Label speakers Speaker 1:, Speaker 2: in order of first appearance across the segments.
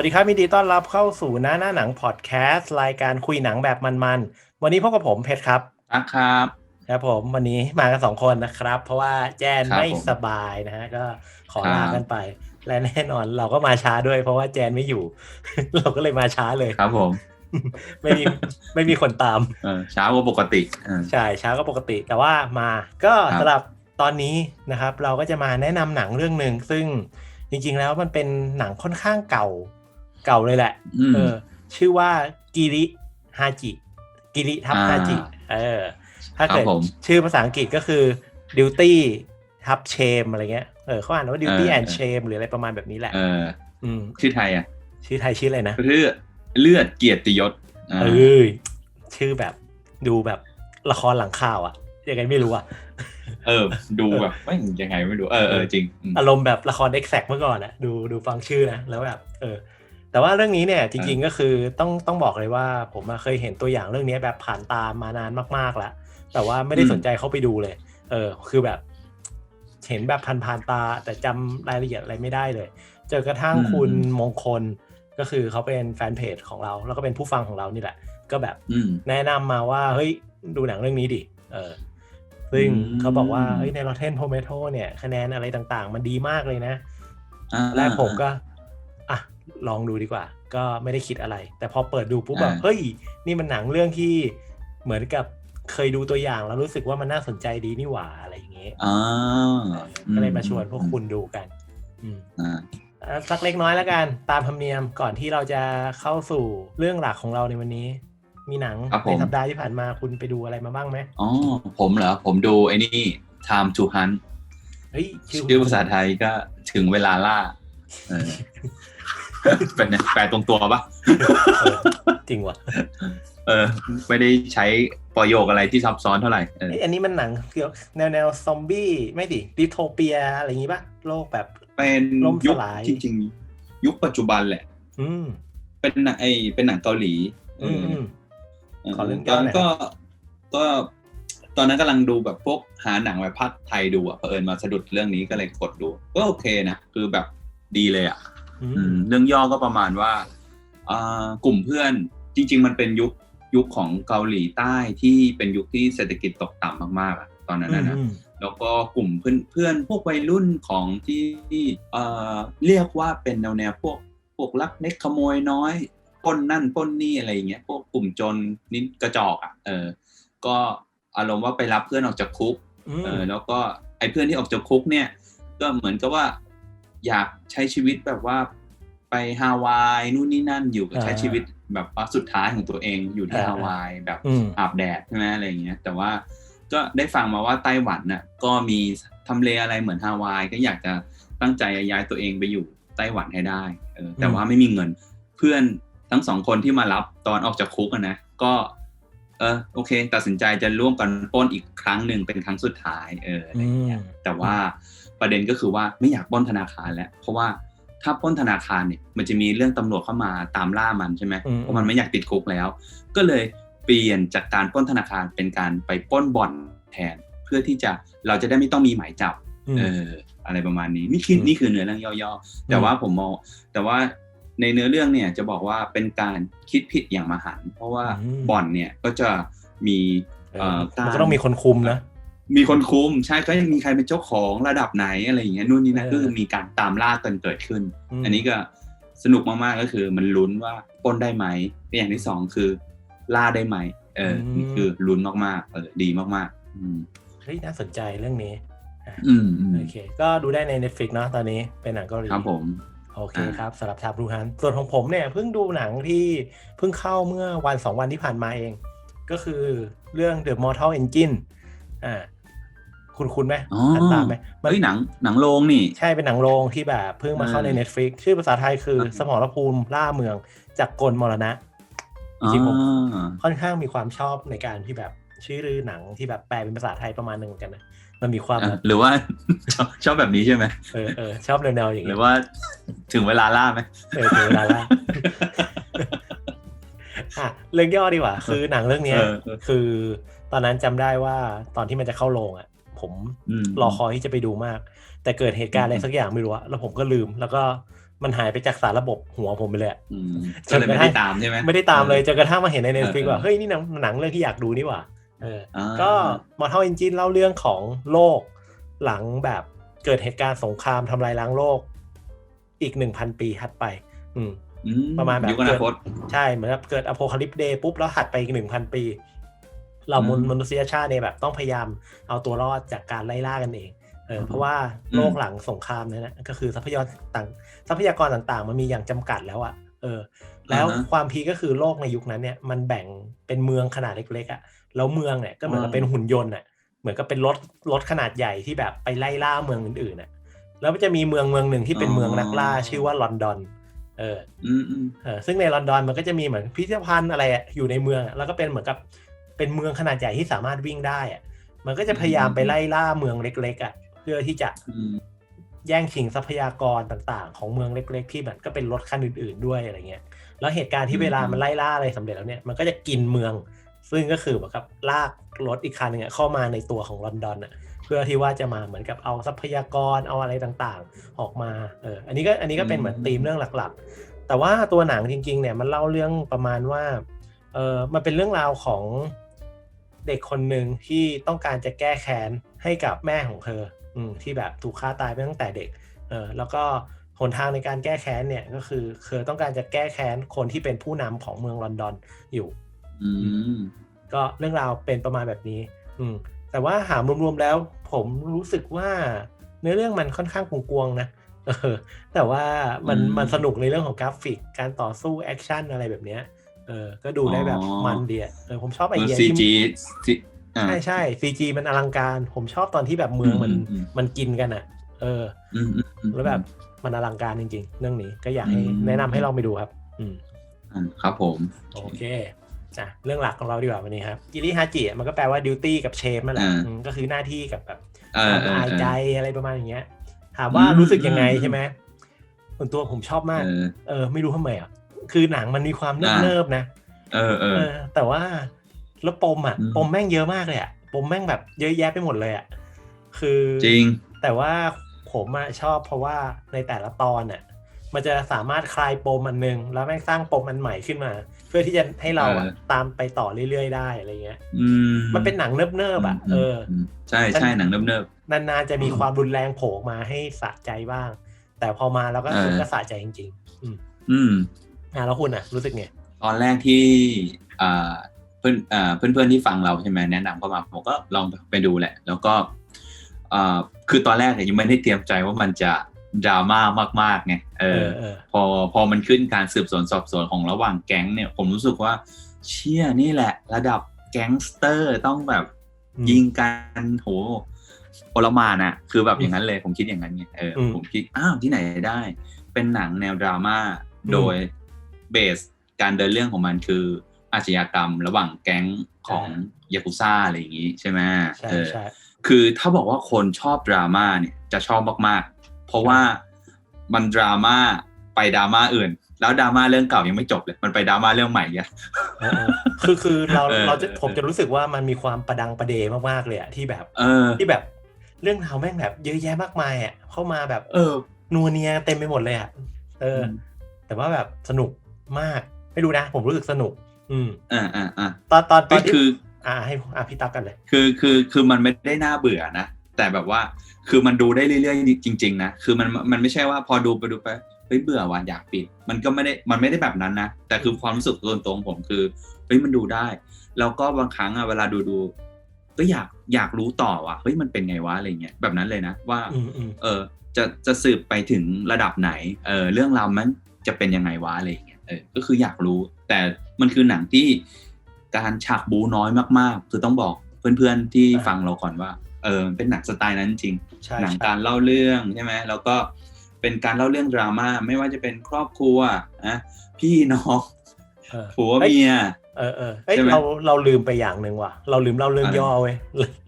Speaker 1: วัสดีครับยินดีต้อนรับเข้าสู่หน้าหน้าหนังพอดแคสต์รายการคุยหนังแบบมันๆ วันนี้พบกับผมเพชรครับ
Speaker 2: อะครับ
Speaker 1: ครับผมวันนี้มากันสองคนนะครับ เพราะว่าแจน
Speaker 2: ครับ
Speaker 1: ไม่
Speaker 2: ผม
Speaker 1: สบายนะฮะก็ขอ
Speaker 2: ครับ
Speaker 1: ลากันไป และแน่นอนเราก็มาช้าด้วยเพราะว่าแจนไม่อยู่ เราก็เลยมาช้าเลย
Speaker 2: ครับผม
Speaker 1: ไม่มีไม่มีคนตาม
Speaker 2: เออเช้ากว่าปกติเออ
Speaker 1: ใช่ช้าก็ปกติแต่ว่ามาก็
Speaker 2: ครับ
Speaker 1: สำหรับตอนนี้นะครับ เราก็จะมาแนะนำหนังเรื่องหนึ่งซึ่งจริงๆแล้วมันเป็นหนังค่อนข้างเก่า เก่าเลยแหละ
Speaker 2: อืม
Speaker 1: เออ ชื่อว่ากิริฮาจิกิริทับ
Speaker 2: อ่า
Speaker 1: ฮาจิ เออ ถ้าเกิด
Speaker 2: ครับผม
Speaker 1: ชื่อภาษาอังกฤษก็คือ duty ทับ shame อะไรเงี้ยเออเขาอ่านว่า duty
Speaker 2: เออ
Speaker 1: and shame หรืออะไรประมาณแบบนี้แหละ
Speaker 2: เออ
Speaker 1: อืม
Speaker 2: ชื่อไทยอะ
Speaker 1: ชื่อไทยชื่ออะไรนะ
Speaker 2: เลือดเลือดเกียรติยศอ่า
Speaker 1: เออชื่อแบบดูแบบละครหลังข่าวอะยังไงไม่รู้อะ
Speaker 2: เออ ดูแบบไม่ยังไงไม่รู้เออเออจริงอืม
Speaker 1: อารมณ์แบบละคร e x a c t เมื่อก่อนอะดูดูฟังชื่อนะแล้วแบบเออ แต่ว่าเรื่องนี้เนี่ยจริงๆก็คือต้องต้องบอกเลยว่า ผมอะเคยเห็นตัวอย่างเรื่องนี้แบบผ่านตามมานานมากๆแล้ว แต่ว่าไม่ได้สนใจเข้าไปดูเลย เออ คือแบบ เห็นแบบผ่านๆตา แต่จำรายละเอียดอะไรไม่ได้เลย เจอกระทั่งคุณมงคลก็คือเขาเป็นแฟนเพจของเรา แล้วก็เป็นผู้ฟังของเรานี่แหละ ก็แบบ
Speaker 2: อืม
Speaker 1: แนะนำมาว่าเฮ้ยดูหนังเรื่องนี้ดิเออซึ่ง
Speaker 2: อืม
Speaker 1: เขาบอกว่าเฮ้ยใน Rotten Tomato เนี่ยคะแนนอะไรต่างๆ มันดีมากเลยนะ
Speaker 2: อ่า
Speaker 1: แรกผมก็ อะ ลองดูดีกว่า ก็ไม่ได้คิดอะไร แต่พอเปิดดูปุ๊บแบบ
Speaker 2: อ่า
Speaker 1: เฮ้ย นี่มันหนังเรื่องที่เหมือนกับเคยดูตัวอย่างแล้วรู้สึกว่ามันน่าสนใจดีนี่หว่าอะไรอย่างเงี้ย
Speaker 2: อ่า
Speaker 1: ก็เลยมาชวนพวกคุณดูกันอืม
Speaker 2: อ่า
Speaker 1: อะสักเล็กน้อยแล้วกัน ตามธรรมเนียมก่อนที่เราจะเข้าสู่เรื่องหลักของเราในวันนี้ มีหนัง
Speaker 2: ครับผ
Speaker 1: ใน
Speaker 2: ม
Speaker 1: สัปดาห์ที่ผ่านมาคุณไปดูอะไรมาบ้างไหม
Speaker 2: อ๋อผมเหรอ ผมดูไอ้นี่ time to hunt
Speaker 1: เฮ้ย
Speaker 2: ชื่อภาษาไทยก็ถึงเวลาล่า เออเป็นไงแปลตรงตัวปะ
Speaker 1: เออจริงว่ะ
Speaker 2: เออ ไม่ได้ใช้ประโยคอะไรที่ซับซ้อนเท่าไหร่เออ
Speaker 1: เอ้ยอันนี้มันหนังเกี่ยวแนวแนวซอมบี้ไม่ดิดิโทเปียอะไรอย่างงี้ปะโลกแบบ
Speaker 2: เป็น
Speaker 1: ล่มส
Speaker 2: ยุค
Speaker 1: ลาย
Speaker 2: จริงๆ ยุคปัจจุบันแหละ
Speaker 1: อืม
Speaker 2: เป็นหนังไอเป็นหนังเกาหลีเอ
Speaker 1: อืม
Speaker 2: อ
Speaker 1: อืม
Speaker 2: เออ
Speaker 1: ขอเรื่อง
Speaker 2: ตอนนั้น
Speaker 1: ย่อหน่อย
Speaker 2: ก็ก็ตอนนั้นกำลังดูแบบพวกหาหนังแบบพัดไทยดูอะเผอิญมาสะดุดเรื่องนี้ก็เลยกดดูก็โอเคนะคือแบบดีเลยอะ
Speaker 1: อื
Speaker 2: อื
Speaker 1: ม
Speaker 2: ม เรื่องย่อก็ประมาณว่าอ่ากลุ่มเพื่อนจริง ๆ มันเป็นยุคยุคของเกาหลีใต้ที่เป็นยุคที่เศรษฐกิจตกต่ำมากๆอะตอนนั้นนะนะ
Speaker 1: อืม
Speaker 2: แล้วก็กลุ่มเพื่อนเพื่อนพวกวัยรุ่นของที่เอ่อเรียกว่าเป็นแนวแนวพวกพวกลักเล็กขโมยน้อยปล้นนั่นปล้นนี่อะไรอย่างเงี้ยพวกกลุ่มจนนิดกระจอกอะเออ ก็อารมณ์ว่าไปรับเพื่อนออกจากคุก
Speaker 1: อืม
Speaker 2: เออแล้วก็ไอ้เพื่อนที่ออกจากคุกเนี่ย ก็เหมือนกับว่า อยากใช้ชีวิตแบบว่าไปฮาวายนู่นนี่นั่นอยู่กับ
Speaker 1: อ่า
Speaker 2: ใช้ชีวิตแบบว่าสุดท้ายของตัวเองอยู่ที่
Speaker 1: อ่า
Speaker 2: ฮาวายแบบ
Speaker 1: อืม
Speaker 2: อาบแดดใช่ไหมอะไรอย่างเงี้ย แต่ว่าก็ได้ฟังมาว่าไต้หวันน่ะก็มีทำเลอะไรเหมือนฮาวายก็อยากจะตั้งใจย้ายตัวเองไปอยู่ไต้หวันให้ได้เออแต่ว่าไม่มีเงินเพื่อนทั้งสองคนที่มารับตอนออกจากคุกอะนะก็ เออโอเค ตัดสินใจจะร่วมกันปล้นอีกครั้งหนึ่งเป็นครั้งสุดท้ายเอออะไรอย่างเงี้ย
Speaker 1: อืม
Speaker 2: แต่ว่า ประเด็นก็คือว่าไม่อยากปล้นธนาคารแล้ว เพราะว่าถ้าปล้นธนาคารเนี่ยมันจะมีเรื่องตำรวจเข้ามาตามล่ามันใช่ไหม
Speaker 1: อืม
Speaker 2: เพราะมันไม่อยากติดคุกแล้ว ก็เลยเปลี่ยนจากการปล้นธนาคารเป็นการไปปล้นบ่อนแทน เพื่อที่จะเราจะได้ไม่ต้องมีหมายจับ
Speaker 1: อืม
Speaker 2: เอออะไรประมาณนี้นี่คือ
Speaker 1: อืม
Speaker 2: นี่คือเนื้อเรื่องย่อๆ แต่ว่าผมมองแต่ว่าในเนื้อเรื่องเนี่ยจะบอกว่าเป็นการคิดผิดอย่างมหันต์เพราะว่า
Speaker 1: อืม
Speaker 2: บ่อนเนี่ยก็จะมี
Speaker 1: เอ
Speaker 2: เอ่
Speaker 1: อ
Speaker 2: อ
Speaker 1: มัน
Speaker 2: การ
Speaker 1: ก็ต้องมีคนคุมนะ
Speaker 2: มีคนคุมใช่ก็ยังมีใครเป็นเจ้าของระดับไหนอะไรอย่างเงี้ยนู่นนี่นั่น
Speaker 1: เออ
Speaker 2: ก็คือมีการตามล่ากันเกิดขึ้น
Speaker 1: ม
Speaker 2: อันนี้ก็สนุกมากๆก็คือ มันลุ้นว่าปล้นได้ไหมอย่างที่สองคือ ล่าได้ไหมเอออ
Speaker 1: ม
Speaker 2: นี่คือลุ้นมากๆเออดีมากๆอืม
Speaker 1: เฮ้ยน่าสนใจเรื่องนี้
Speaker 2: อืมอืม
Speaker 1: โอเค ก็ดูได้ใน Netflix เนอะตอนนี้เป็นหนังเกาหลี
Speaker 2: ครับผม
Speaker 1: โอเค
Speaker 2: อ่า
Speaker 1: ครับสำหรับชาวบรูฮัน ส่วนของผมเนี่ยเพิ่งดูหนังที่เพิ่งเข้าเมื่อวันสองวันที่ผ่านมาเอง ก็คือเรื่อง The Mortal Engine อ่า คุณคุณไหม
Speaker 2: อ๋อ
Speaker 1: ทันตามไหมมัน
Speaker 2: เฮ้ยหนังหนังโรงนี่
Speaker 1: ใช่เป็นหนังโรงที่แบบเพิ่งมาเข้าใน
Speaker 2: เออ
Speaker 1: Netflix ชื่อภาษาไทยคือ
Speaker 2: ครับ
Speaker 1: สมรภูมิล่าเมืองจากกลมรณะจริงๆผม
Speaker 2: อ่า
Speaker 1: ค่อนข้างมีความชอบในการที่แบบชื่อหนังที่แบบแปลเป็นภาษาไทยประมาณหนึ่งเหมือนกันนะมันมีความ
Speaker 2: อะ
Speaker 1: แบบ
Speaker 2: หรือว่าชอบชอบแบบนี้ใช่ไหม
Speaker 1: เออเออชอบแนวๆอย่าง
Speaker 2: ห
Speaker 1: เงี้
Speaker 2: รื
Speaker 1: ย
Speaker 2: อว่าถึงเวลาล่าไหม
Speaker 1: เออถึงเวลาละอะเรื่องย่อดีกว่า คือหนังเรื่องเนี้ย
Speaker 2: เออเออ
Speaker 1: คือตอนนั้นจำได้ว่าตอนที่มันจะเข้าโรงอะ ผม
Speaker 2: อืม
Speaker 1: รอคอยที่จะไปดูมาก แต่เกิดเหตุการณ์อะไร
Speaker 2: อืม
Speaker 1: สักอย่างไม่รู้อะแล้วผมก็ลืม แล้วก็มันหายไปจากสารระบบหัวผมไปเลยอะ
Speaker 2: อืมก็เลยไม่ได้ตามใช่ไหม
Speaker 1: ไม่ได้ตามเลยจนกระทั่งมาเห็นใน Netflix
Speaker 2: เออเออ
Speaker 1: ว่าเฮ้ยนี่หนังหนังเรื่องที่อยากดูนี่หว่าเออ
Speaker 2: อ่า
Speaker 1: ก็ Mortal Engine เล่าเรื่องของโลก หลังแบบเกิดเหตุการณ์สงครามทำลายล้างโลก อีกหนึ่งพันปีถัดไป อืม
Speaker 2: อื
Speaker 1: ประมาณแบบ
Speaker 2: ยุคอนาคต
Speaker 1: ใช่เหมือนกับเกิดอโพคาลิปเดย์ปุ๊บแล้วถัดไปอีกหนึ่งพันปี เรามน
Speaker 2: อืม
Speaker 1: มนุษยชาติเนี่ยแบบต้องพยายามเอาตัวรอดจากการไล่ล่ากันเองเออ
Speaker 2: อืม
Speaker 1: เพราะว่าโลกหลังสงครามเนี่ยนะก็คือทรัพยากรต่างทรัพยากรต่างๆ มันมีอย่างจำกัดแล้วอะเออ แล้ว
Speaker 2: อ่าฮะ
Speaker 1: ความพีคก็คือโลกในยุคนั้นเนี่ยมันแบ่งเป็นเมืองขนาดเล็กๆอะแล้วเมืองเนี่ยก็เหมือนกับ
Speaker 2: อ่า
Speaker 1: เป็นหุ่นยนต์อะเหมือนกับเป็นรถรถขนาดใหญ่ที่แบบไปไล่ล่าเมืองอื่นๆอะแล้วมันจะมีเมืองเมืองหนึ่งที่เป็นเมืองนักล่าชื่อว่าลอนดอนเออ
Speaker 2: อืมอืม
Speaker 1: เออซึ่งในลอนดอนมันก็จะมีเหมือนพิพิธภัณฑ์อะไรอะอยู่ในเมืองอะแล้วก็เป็นเหมือนกับ เป็นเมืองขนาดใหญ่ที่สามารถวิ่งได้อะมันก็จะพยายามไปไล่ล่าเมืองเล็กๆอะเพื่อที่จะ
Speaker 2: อืม
Speaker 1: แย่งชิงทรัพยากรต่างๆ ของเมืองเล็ก ๆ ที่แบบก็เป็นรถคันอื่น ๆด้วยอะไรเงี้ย แล้วเหตุการณ์ที่เวลามันไล่ล่าอะไรสำเร็จแล้วเนี่ยมันก็จะกินเมือง ซึ่งก็คือเหมือนกับลากรถอีกคันหนึ่งอะเข้ามาในตัวของลอนดอนอะเพื่อที่ว่าจะมาเหมือนกับเอาทรัพยากรเอาอะไรต่างๆ ออกมา เออ อันนี้ก็อันนี้ก็เป็นเหมือนธีมเรื่องหลักๆ แต่ว่าตัวหนังจริงๆ เนี่ยมันเล่าเรื่องประมาณว่า เออมันเป็นเรื่องราวของ เด็กคนหนึ่งที่ต้องการจะแก้แค้นให้กับแม่ของเธออืมที่แบบถูกฆ่าตายไปตั้งแต่เด็กเออแล้วก็หนทางในการแก้แค้นเนี่ยก็คือเธอต้องการจะแก้แค้นคนที่เป็นผู้นำของเมืองลอนดอนอยู่
Speaker 2: อืม
Speaker 1: ก็เรื่องราวเป็นประมาณแบบนี้ อืมแต่ว่าหามรวมๆแล้ว ผมรู้สึกว่าเนื้อเรื่องมันค่อนข้างกวงๆนะเออแต่ว่ามัน
Speaker 2: อืม
Speaker 1: มันสนุกในเรื่องของกราฟิกการต่อสู้แอคชั่นอะไรแบบเนี้ย เออ ก็ดูได้แบบ
Speaker 2: อ๋อ
Speaker 1: มันเดียเออผมชอบไอ
Speaker 2: คือ
Speaker 1: เดีย
Speaker 2: ซี
Speaker 1: ที่
Speaker 2: จีซีอ่า
Speaker 1: ใช่ใช่ซีจีมันอลังการ ผมชอบตอนที่แบบเมืองมัน
Speaker 2: อืมอืม
Speaker 1: มันกินกันอะ เออ
Speaker 2: อืมอืมอืม
Speaker 1: แล้วแบบมันอลังการจริง ๆ เรื่องนี้ก็อยากให้
Speaker 2: อืม
Speaker 1: แนะนำให้ลองไปดูครับ อืม
Speaker 2: อ่าครับผม
Speaker 1: โอเคอะเรื่องหลักของเราดีกว่าวันนี้ครับกิริฮาจิมันก็แปลว่าดิวตี้กับเชฟนั่นแหละ
Speaker 2: อ่า
Speaker 1: อืมก็คือหน้าที่กับแบบ
Speaker 2: เอ
Speaker 1: ค
Speaker 2: อ
Speaker 1: วาม
Speaker 2: เออ
Speaker 1: อาย
Speaker 2: เออ
Speaker 1: ใจอะไรประมาณอย่างเงี้ย ถามว่า
Speaker 2: อืม
Speaker 1: รู้สึกยังไง
Speaker 2: อืม
Speaker 1: ใช่ไหมส่วนตัวผมชอบมาก
Speaker 2: เออ
Speaker 1: เออไม่รู้ทำไมอะ คือหนังมันมีความ
Speaker 2: อ่า
Speaker 1: เนิบๆนะ
Speaker 2: เออเออ
Speaker 1: เออแต่ว่าแล้วปมอะ
Speaker 2: อืม
Speaker 1: ปมแม่งเยอะมากเลยอะปมแม่งแบบเยอะแยะไปหมดเลยอะคือ
Speaker 2: จริง
Speaker 1: แต่ว่าผมอะชอบเพราะว่าในแต่ละตอนอะ มันจะสามารถคลายปมอันหนึง แล้วแม่งสร้างปมอันใหม่ขึ้นมา เพื่อที่จะให้เราอะ
Speaker 2: เออ
Speaker 1: ตามไปต่อเรื่อยๆได้อะไรเงี้ย
Speaker 2: อืม
Speaker 1: มันเป็นหนังเนิบๆอะเออ
Speaker 2: มใช่ใช่หนังเนิบ
Speaker 1: นานๆจะมีความรุนแรงโผล่ออกมาให้สะใจบ้าง แต่พอมาแล้วก็
Speaker 2: เออ
Speaker 1: ก็สะใจจริง ๆ อืม
Speaker 2: ๆ อืม
Speaker 1: อะแล้วคุณอะ รู้สึกไง
Speaker 2: ตอนแรกที่อ่าเพื่อนอ่าเพื่อนๆที่ฟังเราใช่ไหมแนะนำเข้ามาผมก็ลองไปดูแหละ แล้วก็อ่าคือตอนแรกเนี่ยยังไม่ได้เตรียมใจว่ามันจะดราม่ามากๆไงเอ
Speaker 1: เอ
Speaker 2: อ
Speaker 1: อเออ
Speaker 2: พอพอมันขึ้นการสืบสวนสอบสวนของระหว่างแก๊งเนี่ย ผมรู้สึกว่า เชี่ยนี่แหละ ระดับแก๊งสเตอร์ต้องแบบ
Speaker 1: อืม
Speaker 2: ยิงกันโหโอลหมานอะคือแบบอย่างนั้นเลย ผมคิดอย่างนั้นไงเอออ
Speaker 1: ม
Speaker 2: ผมคิดอ้าวที่ไหนได้ เป็นหนังแนวดราม่า
Speaker 1: อืม
Speaker 2: โดย เบสการเดินเรื่องของมันคืออาชญากรรมระหว่างแก๊งของยากุซ่าอะไรอย่างงี้ใช่ไหม
Speaker 1: ใช่
Speaker 2: เออ
Speaker 1: ใช่
Speaker 2: คือถ้าบอกว่าคนชอบดราม่าเนี่ยจะชอบมากๆ เพราะว่ามันดราม่าไปดราม่าอื่น แล้วดราม่าเรื่องเก่ายังไม่จบเลย มันไปดราม่าเรื่องใหม่เนี่ย
Speaker 1: เออเออคือคือเรา
Speaker 2: เออ
Speaker 1: เราจะผมจะรู้สึกว่ามันมีความประดังประเดมากๆเลยอะที่แบบ
Speaker 2: เออ
Speaker 1: ที่แบบเรื่องราวแม่งแบบเยอะแยะมากมายอะเข้ามาแบบ
Speaker 2: เออ
Speaker 1: นัวเนียเต็มไปหมดเลยอะเอออ
Speaker 2: ม
Speaker 1: แต่ว่าแบบสนุก มาก ไม่รู้นะ ผมรู้สึกสนุก อืม
Speaker 2: อ่าอ่าอ่า
Speaker 1: ตอนตอนตอ
Speaker 2: ก็
Speaker 1: นที่
Speaker 2: คือ
Speaker 1: อ่าให้อ่าพี่ตักกันเลย
Speaker 2: คือคือคือมันไม่ได้น่าเบื่อนะ แต่แบบว่าคือมันดูได้เรื่อยๆจริง ๆ นะคือมันมันไม่ใช่ว่าพอดูไปดูไปเฮ้ยเบื่อว่ะอยากปิด มันก็ไม่ได้มันไม่ได้แบบนั้นนะแต่คือความรู้สึกส่วนตัวของผมคือเฮ้ยมันดูได้ แล้วก็บางครั้งอะเวลาดูดูก็อยากอยากรู้ต่อว่ะเฮ้ยมันเป็นไงวะอะไรเงี้ยแบบนั้นเลยนะว่า
Speaker 1: อืมอืม
Speaker 2: เออจะจะสืบไปถึงระดับไหนเออเรื่องราวมันจะเป็นยังไงวะอะไรอย่าง เงี้ยเออก็คืออยากรู้ แต่มันคือหนังที่การฉากบูน้อยมากๆ คือต้องบอกเพื่อนๆที่ฟังเราก่อนว่า เออมันเป็นหนังสไตล์นั้นจริง
Speaker 1: ใช่
Speaker 2: หนัง
Speaker 1: ใช่
Speaker 2: การเล่าเรื่องใช่ไหมแล้วก็เป็นการเล่าเรื่องดราม่าไม่ว่าจะเป็นครอบครัวนะพี่น้อง
Speaker 1: เออ
Speaker 2: ผัว
Speaker 1: เอ้ย
Speaker 2: เมีย
Speaker 1: เออเออเอ้ย
Speaker 2: ใช่ไหม
Speaker 1: เราเราลืมไปอย่างหนึ่งว่ะ เราลืมเล่าเรื่อง
Speaker 2: อะไร
Speaker 1: ย่อเว้ย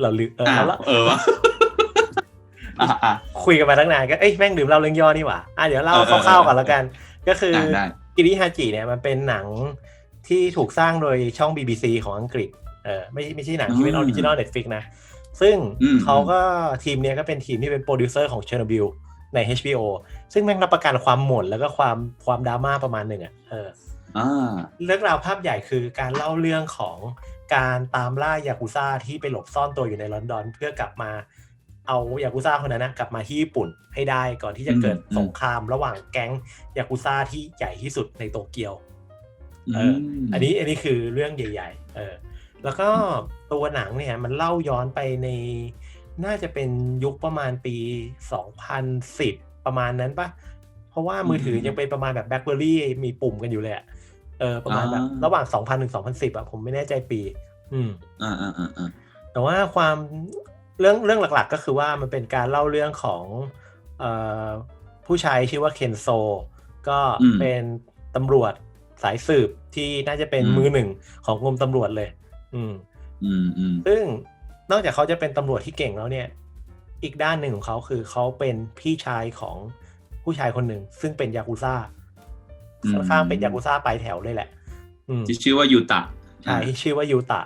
Speaker 1: เราลืมเออ
Speaker 2: อะ
Speaker 1: เรา
Speaker 2: เออวะอะอะ
Speaker 1: คุยกันมาตั้งนานก็เอ้ยแม่งลืมเล่าเรื่องย่อนี่หว่าอะเดี๋ยวเล่า
Speaker 2: เออเออ
Speaker 1: คร่าวๆก่อนแล้วกัน ก็คือ
Speaker 2: ได้ได้
Speaker 1: กิริฮาจิเนี่ยมันเป็นหนังที่ถูกสร้างโดยช่อง BBC ของอังกฤษเออไม่ไม่ใช่หนังที่เป็นอ
Speaker 2: อื
Speaker 1: อ
Speaker 2: ม
Speaker 1: ริจินอลเน็ตฟิกนะ ซึ่ง
Speaker 2: อืม
Speaker 1: เขาก็ทีมเนี้ยก็เป็นทีมที่เป็นโปรดิวเซอร์ของเชอร์โนบิลใน HBO ซึ่งแม่งรับประกันความหม่นแล้วก็ความความดราม่าประมาณหนึ่งอะเออ
Speaker 2: อ่า
Speaker 1: เรื่องราวภาพใหญ่คือการเล่าเรื่องของการตามล่ายากุซ่าที่ไปหลบซ่อนตัวอยู่ในลอนดอน เพื่อกลับมา เอายากุซ่าคนนั้นนะกลับมาที่ญี่ปุ่นให้ได้ก่อนที่จะเกิด
Speaker 2: อืม
Speaker 1: สงครามระหว่างแก๊งยากุซ่าที่ใหญ่ที่สุดในโตเกียวเออ
Speaker 2: ม
Speaker 1: อันนี้อันนี้คือเรื่องใหญ่ ๆ เออ แล้วก็ตัวหนังเนี่ยมันเล่าย้อนไปในน่าจะเป็นยุคประมาณปี 2010 ประมาณนั้นปะเพราะว่ามือถือยังเป็นประมาณแบบแบล็คเบอรี่มีปุ่มกันอยู่เลยอะเออประมาณแบบระหว่าง 2000ถึง2010อะผมไม่แน่ใจปี อืม
Speaker 2: อ่าอ่าอ่าอ่า
Speaker 1: แต่ว่าความ เรื่องเรื่องหลักๆก็คือว่ามันเป็นการเล่าเรื่องของเออผู้ชายชื่อว่าเคนโซ ก็เป็นตำรวจสายสืบที่น่าจะเป็นมือหนึ่งของกรมตำรวจเลยอืม
Speaker 2: อืม อืม
Speaker 1: ซึ่งนอกจากเขาจะเป็นตำรวจที่เก่งแล้วเนี่ย อีกด้านหนึ่งของเขาคือเขาเป็นพี่ชายของผู้ชายคนหนึ่ง ซึ่งเป็นยากุซ่าค่อนข้างเป็นยากุซ่าปลายแถวเลยแหละอืม
Speaker 2: ที่ชื่อว่ายูตะ
Speaker 1: ใช่ที่ชื่อว่ายูตะ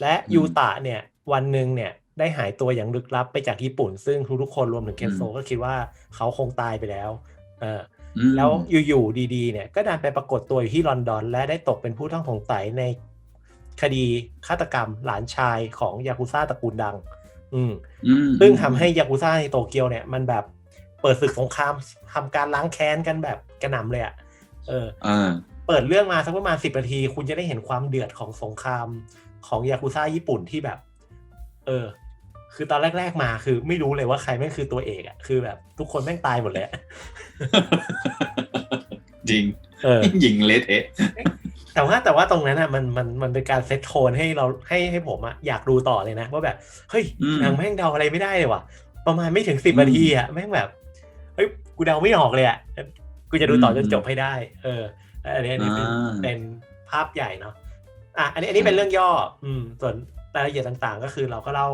Speaker 1: และ
Speaker 2: อืม
Speaker 1: ยูตะเนี่ย วันหนึ่งเนี่ย ได้หายตัวอย่างลึกลับไปจากญี่ปุ่น ซึ่งทุกๆคนรวมถึงเคนโซ
Speaker 2: อืม
Speaker 1: ก็คิดว่าเขาคงตายไปแล้ว เออ
Speaker 2: อืม
Speaker 1: แล้วอยู่ๆดีๆ เนี่ย ก็ดันไปปรากฏตัวอยู่ที่ลอนดอน และได้ตกเป็นผู้ต้องสงสัยในคดีฆาตกรรมหลานชายของยากุซ่าตระกูลดัง อืม
Speaker 2: อืม
Speaker 1: ซึ่งทำให้ยากุซ่าในโตเกียวเนี่ย มันแบบเปิดศึกสงครามทำการล้างแค้นกันแบบกระหน่ำเลยอะ่ะเออ
Speaker 2: เออ
Speaker 1: เปิดเรื่องมาสักประมาณสิบนาที คุณจะได้เห็นความเดือดของสงครามของยากุซ่าญี่ปุ่นที่แบบ เออ คือตอนแรก ๆมาคือไม่รู้เลยว่าใครแม่งคือตัวเอกอะ่ะคือแบบ ทุกคนแม่งตายหมดเลยอะ
Speaker 2: จริง
Speaker 1: เออ
Speaker 2: ยิงเละเทะ
Speaker 1: แต่ว่าแต่ว่าตรงนั้นอะมันมันมันเป็นการเซตโทนให้เราให้ให้ผมอะอยากดูต่อเลยนะว่าแบบเฮ้ย
Speaker 2: อืม
Speaker 1: หนังแม่งเดาอะไรไม่ได้เลยว่ะ ประมาณไม่ถึงสิบ
Speaker 2: อืม
Speaker 1: นาทีอะแม่งแบบเฮ้ยกูเดาไม่ออกเลยอะกูจะดูต่ออ
Speaker 2: ม
Speaker 1: จนจบให้ได้ เอออันนี้อันนี้เป็น
Speaker 2: อ่า
Speaker 1: เป็นภาพใหญ่เนาะอะอันนี้อันนี้เป็นเรื่องย่อ อืม ส่วนรายละเอียดต่างๆ ก็คือเราก็เล่า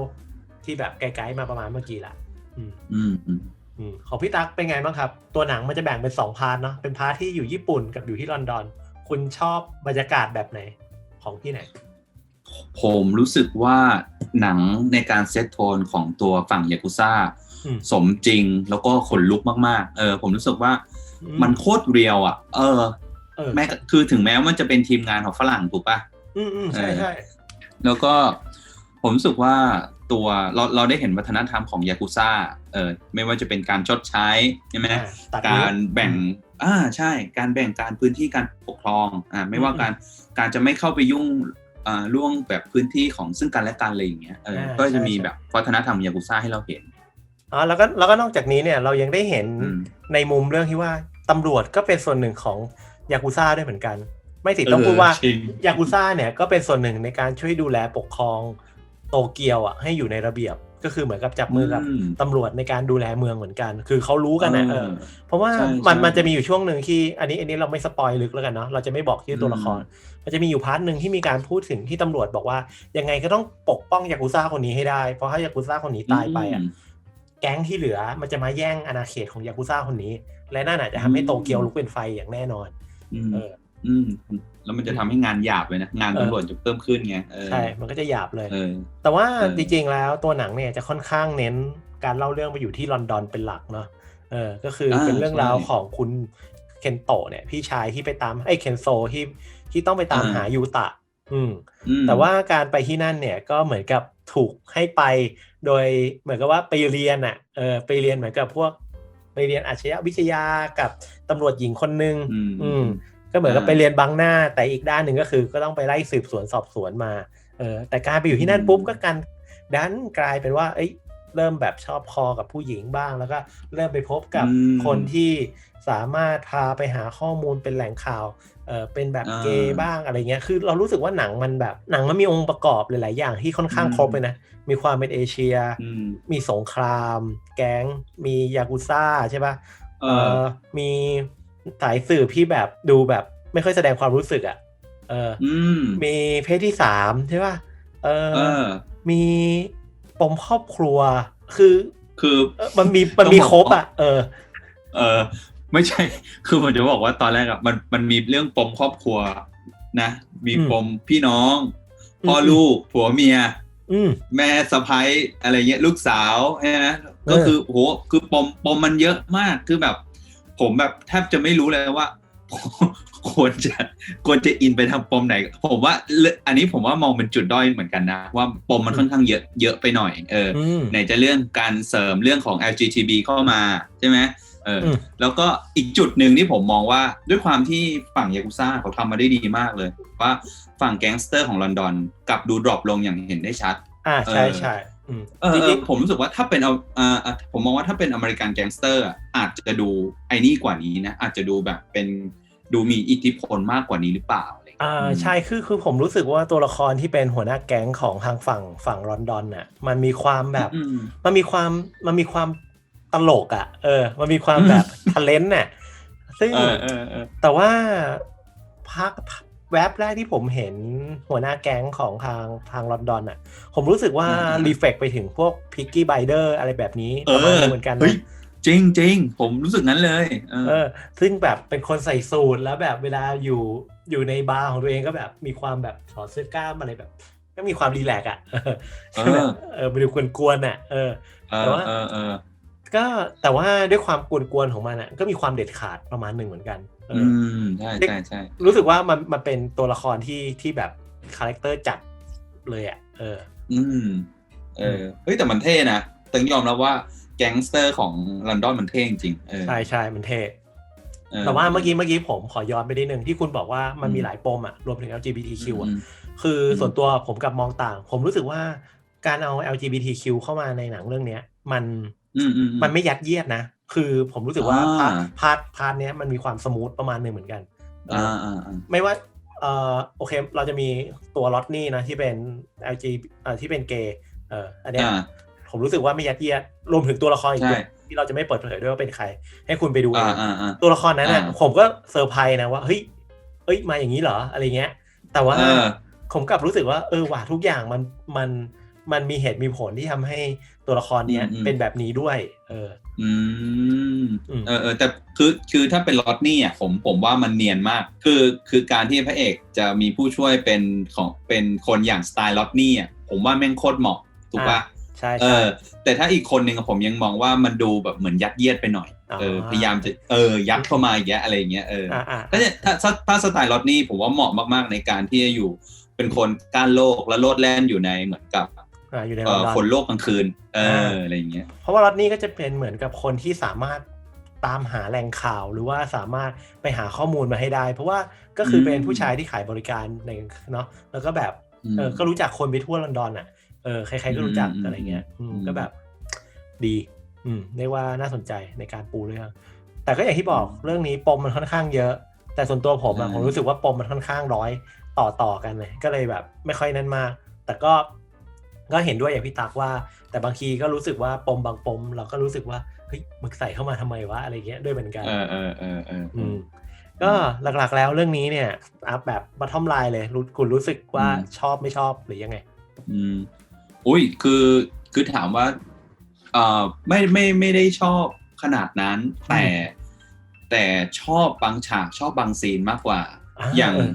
Speaker 1: ที่แบบไกลๆมาประมาณเมื่อกี้ละอืม
Speaker 2: อืมอืม
Speaker 1: อืมของพี่ตั๊กเป็นไงบ้างครับ ตัวหนังมันจะแบ่งเป็นสองพาร์ทเนาะเป็นพาร์ทที่อยู่ญี่ปุ่นกับอยู่ที่ลอนดอน คุณชอบบรรยากาศแบบไหนของที่ไหน
Speaker 2: ผมรู้สึกว่าหนังในการเซตโทนของตัวฝั่งยากุซ่า
Speaker 1: อืม
Speaker 2: สมจริงแล้วก็ขนลุกมากๆ เออ ผมรู้สึกว่า
Speaker 1: อื
Speaker 2: มันโคตรเรียวอะ เออ
Speaker 1: เออ
Speaker 2: แม้คือถึงแม้ว่ามันจะเป็นทีมงานของฝรั่งถูกปะ
Speaker 1: อืมอืมใช่ใช่
Speaker 2: แล้วก็ผมรู้สึกว่า ตัวเราเราได้เห็นวัฒนธรรมของยากุซ่าเออไม่ว่าจะเป็นการชดใช้ใช่ไหม
Speaker 1: อ่าตัดนิ้ว
Speaker 2: การแบ่งอ่าใช่ การแบ่งการพื้นที่การปกครองอ่าไม่ว่า
Speaker 1: อืม
Speaker 2: การการจะไม่เข้าไปยุ่งอ่าล่วงแบบพื้นที่ของซึ่งกันและกันอะไรอย่างเงี้ยเออ
Speaker 1: อ่า
Speaker 2: ก็จะมี
Speaker 1: ใช่
Speaker 2: แบบวัฒนธรรมยากุซ่าให้เราเห็น
Speaker 1: อ๋อแล้วก็แล้วก็นอกจากนี้เนี่ยเรายังได้เห็น
Speaker 2: อืม
Speaker 1: ในมุมเรื่องที่ว่าตำรวจก็เป็นส่วนหนึ่งของยากุซ่าด้วยเหมือนกัน ไม่สิต้องพูดว่า
Speaker 2: เออจริง
Speaker 1: ยากุซ่าเนี่ยก็เป็นส่วนหนึ่งในการช่วยดูแลปกครอง โตเกียวอะให้อยู่ในระเบียบก็คือเหมือนกับจับมือกับ
Speaker 2: อืม
Speaker 1: ตำรวจในการดูแลเมืองเหมือนกัน คือเขารู้กันนะเออ เพราะว่า
Speaker 2: ใช่
Speaker 1: มัน
Speaker 2: ใช่
Speaker 1: มันจะมีอยู่ช่วงหนึ่งที่ อันนี้อันนี้เราไม่สปอยลึกแล้วกันเนาะ เราจะไม่บอกชื่อตัวละคร มันจะมีอยู่พาร์ทหนึ่งที่มีการพูดถึงที่ตำรวจบอกว่า ยังไงก็ต้องปกป้องยากุซ่าคนนี้ให้ได้ เพราะถ้ายากุซ่าคนนี้ตายไปอะ
Speaker 2: ม
Speaker 1: แก๊งที่เหลือมันจะมาแย่งอาณาเขตของยากุซ่าคนนี้ และนั่นอาจจะทำให้
Speaker 2: อืม
Speaker 1: โตเกียวลุกเป็นไฟอย่างแน่นอน
Speaker 2: อืม
Speaker 1: เออ
Speaker 2: อืม แล้วมันจะทำให้งานหยาบเลยนะ งาน
Speaker 1: เออ
Speaker 2: ตำรวจจะเพิ่มขึ้นไงเออ
Speaker 1: ใช่ มันก็จะหยาบเลย
Speaker 2: เออ
Speaker 1: แต่ว่า
Speaker 2: เออ
Speaker 1: จริงๆแล้วตัวหนังเนี่ยจะค่อนข้างเน้นการเล่าเรื่องไปอยู่ที่ลอนดอนเป็นหลักเนาะเออก็คือเป็นเรื่องราวของคุณเคนโตะเนี่ยพี่ชายที่ไปตามไอ้ยเคนโซที่ที่ต้องไปตามหายูตะอืม
Speaker 2: อืม
Speaker 1: แต่ว่าการไปที่นั่นเนี่ยก็เหมือนกับถูกให้ไป โดยเหมือนกับว่าไปเรียนอะเออไปเรียนเหมือนกับพวกไปเรียนอาชญาวิทยากับตำรวจหญิงคนนึง
Speaker 2: อืม
Speaker 1: อืม ก็เหมือนกับ
Speaker 2: อ่า
Speaker 1: ไปเรียนบังหน้า แต่อีกด้านหนึ่งก็คือ ก็ต้องไปไล่สืบสวนสอบสวนมาเออแต่การไปอยู่ที่นั่น
Speaker 2: อืม
Speaker 1: ปุ๊บก็การดันกลายเป็นว่า เอ้ยเริ่มแบบชอบพอกับผู้หญิงบ้าง แล้วก็เริ่มไปพบกับ
Speaker 2: อืม
Speaker 1: คนที่สามารถพาไปหาข้อมูลเป็นแหล่งข่าวเออเป็นแบบ
Speaker 2: อ่า
Speaker 1: เกย์บ้างอะไรเงี้ย คือเรารู้สึกว่าหนังมันแบบหนังมันมีองค์ประกอบหลาย ๆ อย่างที่ค่อนข้าง
Speaker 2: อืม
Speaker 1: ครบเลยนะ มีความเป็นเอเชีย
Speaker 2: อืม
Speaker 1: มีสงคราม แก๊ง มียากุซ่าใช่ปะ
Speaker 2: เอ
Speaker 1: เอ่
Speaker 2: อ
Speaker 1: อมี สายสืบที่แบบดูแบบไม่ค่อยแสดงความรู้สึกอะ เออ
Speaker 2: อืม
Speaker 1: มีเพศที่สามใช่ปะเออ
Speaker 2: เออ
Speaker 1: มีปมครอบครัว คือ
Speaker 2: คือ
Speaker 1: เออมันมีมันมี
Speaker 2: ต้องบอก
Speaker 1: ครบอะ เออ
Speaker 2: เออ ไม่ใช่ คือผมจะบอกว่าตอนแรกอะมันมันมีเรื่องปมครอบครัว นะ มี
Speaker 1: อืม
Speaker 2: ปมพี่น้อง พ่ออ
Speaker 1: ม
Speaker 2: ลูก ผัวเมีย
Speaker 1: อืม
Speaker 2: แม่สะพ้ยอะไรเงี้ยลูกสาวใช่ไหม
Speaker 1: เออ
Speaker 2: ก็คือโหคือปมปมมันเยอะมากคือแบบ ผมแบบแทบจะไม่รู้เลยว่าควรจะควรจะอินไปทางปมไหน ผมว่าเรื่องอันนี้ผมว่ามองเป็นจุดด้อยเหมือนกันนะ ว่าปมมันค่อนข้างเยอะเยอะไปหน่อย เออ
Speaker 1: อืม
Speaker 2: ไหนจะเรื่องการเสริมเรื่องของ LGTB เข้ามาใช่ไหมเอออ
Speaker 1: ม
Speaker 2: แล้วก็อีกจุดหนึ่งที่ผมมองว่าด้วยความที่ฝั่งยากุซ่าเขาทำมาได้ดีมากเลย ว่าฝั่งแก๊งสเตอร์ของลอนดอนกลับดูดรอปลงอย่างเห็นได้ชัด
Speaker 1: อ่าใช่
Speaker 2: เออ
Speaker 1: ใช่อืม
Speaker 2: เออ
Speaker 1: จ
Speaker 2: เอ
Speaker 1: ริ
Speaker 2: องผมรู้สึกว่าถ้าเป็นเอาอ่าอ่าผมมองว่าถ้าเป็นอเมริกันแก๊งสเตอร์อะอาจจะดูไอ้นี่กว่านี้นะอาจจะดูแบบเป็นดูมีอิทธิพลมากกว่านี้หรือเปล่าอะไรอย่าง
Speaker 1: อ่า
Speaker 2: เงี้ย
Speaker 1: ใช่คือคือผมรู้สึกว่าตัวละครที่เป็นหัวหน้าแก๊งของทางฝั่งฝั่งลอนดอนน่ะมันมีความแบบ
Speaker 2: อืม
Speaker 1: มันมีความมันมีความตลกอะเออ มันมีความแบบท a เลนต์น่ะซึ่ง
Speaker 2: เออเออเออ
Speaker 1: แต่ว่าพัก แว็บแรกที่ผมเห็นหัวหน้าแก๊งของทางทางลอนดอนอะ ผมรู้สึกว่ารีเฟกไปถึงพวกพิกกี้ไบเดอร์อะไรแบบนี้
Speaker 2: เอ
Speaker 1: ประมาณ
Speaker 2: อ
Speaker 1: นึงเหมือนกัน
Speaker 2: เฮ้ย
Speaker 1: นะ
Speaker 2: จริงจริงผมรู้สึกนั้นเลยเออ
Speaker 1: เออ ซึ่งแบบเป็นคนใส่สูทแล้วแบบเวลาอยู่อยู่ในบาร์ของตัวเองก็แบบมีความแบบถอดเสื้อกล้ามอะไรแบบ ก็มีความรีแลกซ์อะ
Speaker 2: เออ
Speaker 1: เออไปดูกวนๆอะ เออ
Speaker 2: เอ
Speaker 1: แต่
Speaker 2: อ
Speaker 1: ว่า
Speaker 2: เออเออ
Speaker 1: ก็แต่ว่าด้วยความกวนๆของมันอะ ก็มีความเด็ดขาดประมาณหนึ่งเหมือนกันเอ
Speaker 2: อื
Speaker 1: อ
Speaker 2: มใช่ใช่ใช่
Speaker 1: รู้สึกว่ามันมันเป็นตัวละครที่ที่แบบคาแรคเตอร์จัดเลยอะเออ
Speaker 2: อืม เออเฮ้ยแต่มันเท่นะต้องยอมรับว่าแก๊งสเตอร์ของลอนดอนมันเท่จริงๆเออ
Speaker 1: ใช่ใช่มันเท่
Speaker 2: เออ
Speaker 1: แต่ว่าเมื่อกี้เมื่อกี้ผมขอย้อนไปนิดนึงที่คุณบอกว่ามันมี
Speaker 2: อืม
Speaker 1: หลายปมอะรวมถึง LGBTQ อะ
Speaker 2: อืม
Speaker 1: คืออ
Speaker 2: ม
Speaker 1: ส่วนตัวผมกับมองต่าง ผมรู้สึกว่าการเอา LGBTQ เข้ามาในหนังเรื่องเนี้ย มัน
Speaker 2: อืมอืม
Speaker 1: มันไม่ยัดเยียดนะ คือผมรู้สึกว่า
Speaker 2: อ่า
Speaker 1: พาร์ทพาร์ทพาร์ทเนี้ยมันมีความสมูทประมาณหนึ่งเหมือนกันเออ
Speaker 2: อ่า
Speaker 1: อ
Speaker 2: อ่าอ่า
Speaker 1: ไม่ว่าเอ่อโอเคเราจะมีตัวล็อตนี่นะที่เป็น LG เอ่อที่เป็นเกย์เอออันเนี้ย
Speaker 2: อ่า
Speaker 1: ผมรู้สึกว่าไม่ยัดเยียดรวมถึงตัวละครอีก
Speaker 2: ใช่
Speaker 1: ตัวที่เราจะไม่เปิดเผยด้วยว่าเป็นใคร ให้คุณไปดูเอ
Speaker 2: อ่างอ่าอ่า
Speaker 1: ตัวละครนั้นน่ะ
Speaker 2: อ่า
Speaker 1: ผมก็เซอร์ไพรส์นะว่าเฮ้ยเอ้ยมาอย่างนี้เหรออะไรเงี้ย แต่ว่า
Speaker 2: เออ
Speaker 1: ผมกลับรู้สึกว่าเออว่ะทุกอย่างมันมันมันมีเหตุมีผลที่ทำให้ตัวละครเนี้ย
Speaker 2: อืมอืม
Speaker 1: เป็นแบบนี้ด้วย เออ
Speaker 2: อืม
Speaker 1: อืม
Speaker 2: เออเออแต่คือคือถ้าเป็นลอตนี่อะผมผมว่ามันเนียนมาก คือคือการที่พระเอกจะมีผู้ช่วยเป็นของเป็นคนอย่างสไตล์ลอตนี่อะผมว่าแม่งโคตรเหมาะถูกปะ
Speaker 1: ใช่
Speaker 2: เอ
Speaker 1: ใช่
Speaker 2: อแต่ถ้าอีกคนหนึ่งอะผมยังมองว่ามันดูแบบเหมือนยัดเยียดไปหน่อย
Speaker 1: อ๋อ
Speaker 2: เออพยายามจะเออยัดเข้ามาอย่างเงี้ยอะไรอย่างเงี้ยเอออ
Speaker 1: อ่าอ่า
Speaker 2: ถ้าเนี่ยถ้าถ้าถ้าสไตล์ลอตนี่ผมว่าเหมาะมากๆในการที่จะอยู่เป็นคนก้านโลกและโลดแล่นอยู่ในเหมือนกับ
Speaker 1: อ่าอยู่ใน
Speaker 2: เอ่อ
Speaker 1: ลอนดอน
Speaker 2: คนโลกกลางคืนเออาอะไรอย่างเงี้ย
Speaker 1: เพราะว่าล็อตนี้ก็จะเป็นเหมือนกับคนที่สามารถตามหาแหล่งข่าวหรือว่าสามารถไปหาข้อมูลมาให้ได้ เพราะว่าก็คือเป็นผู้ชายที่ขายบริการในเนาะแล้วก็แบบเออก็รู้จักคนไปทั่วลอนดอนอะเออใครๆก็รู้จัก
Speaker 2: อืม
Speaker 1: อะไรเงี้ยอืม
Speaker 2: อืม
Speaker 1: ก็แบบดี อืมเรียกว่าน่าสนใจในการปูเรื่องแต่ก็อย่างที่บอก
Speaker 2: อืม
Speaker 1: เรื่องนี้ปมมันค่อนข้างเยอะ แต่ส่วนตัวผมอะ
Speaker 2: ใช่
Speaker 1: ผมรู้สึกว่าปมมันค่อนข้างร้อยต่อต่อกันเลย ก็เลยแบบ ไม่ค่อยนั่นมาก แต่ก็ ก็เห็นด้วยอย่างพี่ตักว่า แต่บางทีก็รู้สึกว่าปมบางปม เราก็รู้สึกว่าเฮ้ยมึงใส่เข้ามาทำไมวะอะไรเงี้ยด้วยเหมือนกัน
Speaker 2: เออเออเออเออเอ
Speaker 1: อื
Speaker 2: อ
Speaker 1: มก็หลักๆแล้วเรื่องนี้เนี่ยอัพแบบมาท่อมลายเลยรู้คุณรู้สึกว่า
Speaker 2: อืม
Speaker 1: ชอบไม่ชอบหรือยังไง
Speaker 2: อืมอุ้ยคือคือถามว่าเอ่อไม่ไม่ไม่ได้ชอบขนาดนั้น แต่แต่ชอบบางฉากชอบบางซีนมากกว่า
Speaker 1: อ่า
Speaker 2: อย่าง
Speaker 1: เออ